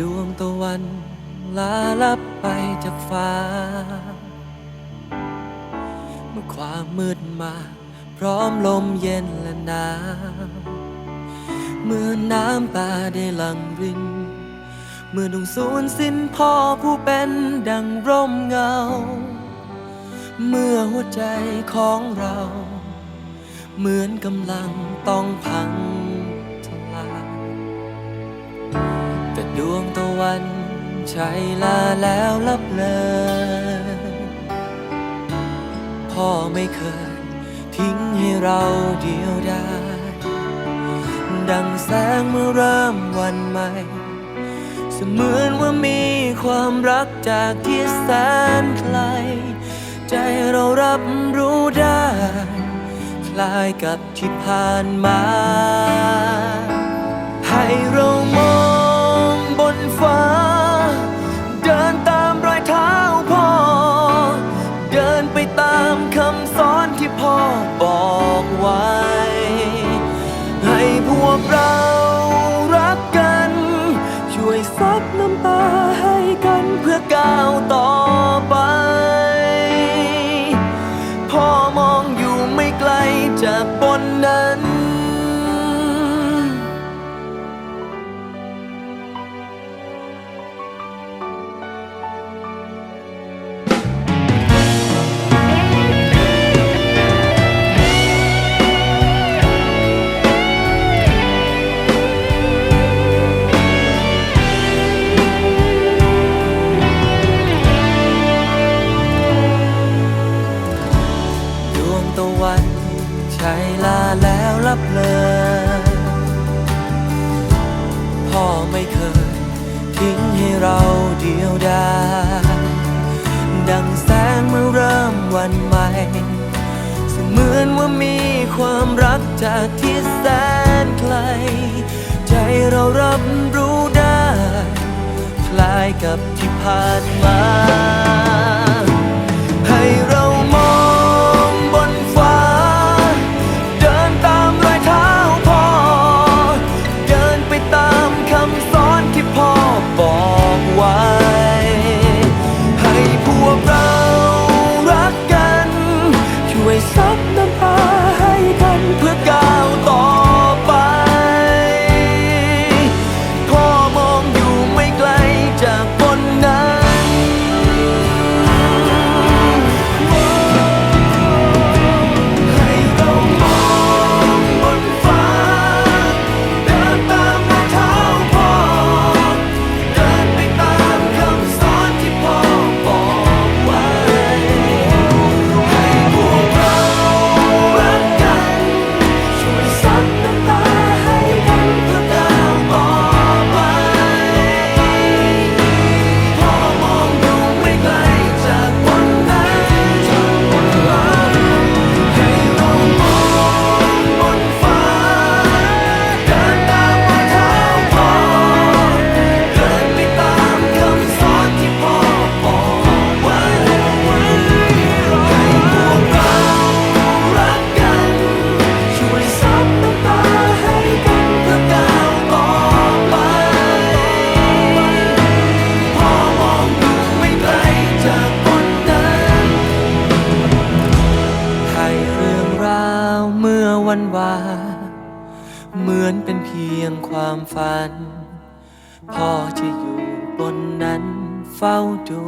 ดวงตะวันลาลับไปจากฟ้า เมื่อความมืดมา พร้อมลมเย็นและหนาวเมื่อน้ำตาได้หลั่งริน เมื่อดวงสูญสิ้นพ่อผู้เป็นดังร่มเงา เมื่อหัวใจของเรา เหมือนกำลังต้องพัง ใช้ลาแล้วลับเลยพ่อไม่เคยทิ้งให้เราเดียวดายดังแสงเมื่อเริ่มวันใหม่ เสมือนว่ามีความรักจากที่แสนไกล ใจเรารับรู้ได้ คล้ายกับที่ผ่านมา ให้เรามอง แล้วลับเลยพ่อไม่เคย ทิ้งให้เราเดียวดายดังแสงเมื่อเริ่มวันใหม่เสมือนว่ามีความรักจากที่แสนไกล ใจเรารับรู้ได้ คล้ายกับที่ผ่านมา ว่า เหมือนเป็นเพียงความฝัน พ่อจะอยู่บนนั้นเฝ้าดู